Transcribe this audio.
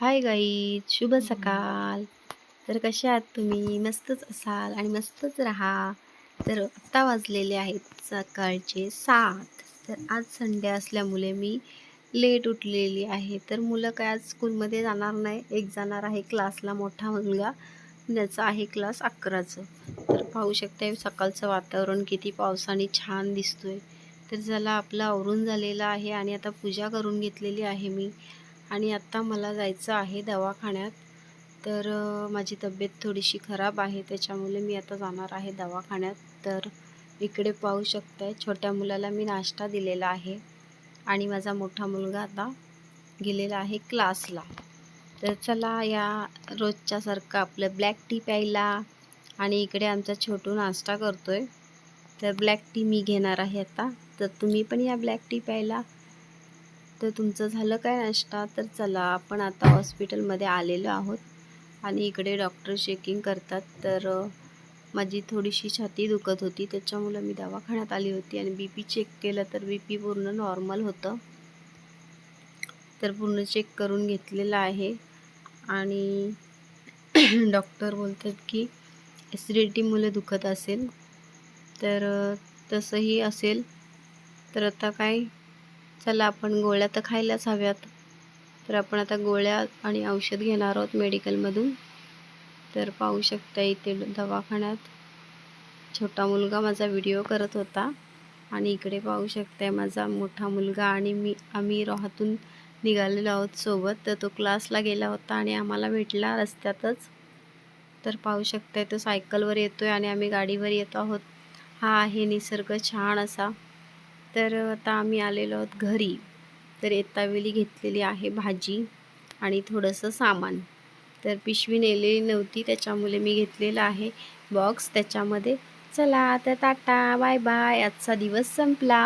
हाय गाई शुभ सकाळ. तर कशा आहात तुम्ही? मस्तच असाल आणि मस्तच राहा. तर आत्ता वाजलेले आहेत सकाळचे सात. तर आज संडे असल्यामुळे मी लेट उठलेली आहे. तर मुलं काय आज स्कूलमध्ये जाणार नाही. एक जाणार आहे क्लासला मोठा मुलगा. त्याचं आहे क्लास अकराचं. तर पाहू शकता सकाळचं वातावरण किती पावसाने छान दिसतोय. तर चला आपलं आवरून झालेलं आहे आणि आता पूजा करून घेतलेली आहे मी. आणि आत्ता मला जायचं आहे दवाखान्यात. तर माझी तब्येत थोडीशी खराब आहे त्याच्यामुळे मी आता जाणार आहे दवाखान्यात. तर इकडे पाहू शकताय छोट्या मुलाला मी नाश्ता दिलेला आहे. आणि माझा मोठा मुलगा आता गेलेला आहे क्लासला. तर चला या रोजच्यासारखं आपलं ब्लॅक टी प्यायला. आणि इकडे आमचा छोटू नाश्ता करतोय. तर ब्लॅक टी मी घेणार आहे आता. तर तुम्ही पण या ब्लॅक टी प्यायला. तर तुमचं झालं काय नाश्ता? तर चला आपण आता हॉस्पिटलमध्ये आलेलो आहोत. आणि इकडे डॉक्टर चेकिंग करतात. तर माझी थोडीशी छाती दुखत होती. त्याच्यामुळं मी दवाखान्यात आली होती. आणि बी पी चेक केलं तर बी पी पूर्ण नॉर्मल होतं. तर पूर्ण चेक करून घेतलेलं आहे. आणि डॉक्टर बोलतात की ॲसिडिटीमुळे दुखत असेल. तर तसंही असेल. तर आता काय चला आपण गोळ्या तर खायलाच हव्यात. तर आपण आता गोळ्या आणि औषध घेणार आहोत मेडिकलमधून. तर पाहू शकता इथे दवाखान्यात छोटा मुलगा माझा व्हिडिओ करत होता. आणि इकडे पाहू शकताय माझा मोठा मुलगा आणि मी आम्ही रोहातून निघालेलो आहोत सोबत. तर तो क्लासला गेला होता आणि आम्हाला भेटला रस्त्यातच. तर पाहू शकताय तो सायकलवर येतोय आणि आम्ही गाडीवर येतो आहोत. हा आहे निसर्ग छान असा. तर आता आम्ही आलेलो आहोत घरी. तर येतावेळी घेतलेली आहे भाजी आणि थोडंसं सामान. तर पिशवी नेलेली नव्हती त्याच्यामुळे मी घेतलेला आहे बॉक्स त्याच्यामध्ये चला तर टाटा बाय बाय आजचा दिवस संपला.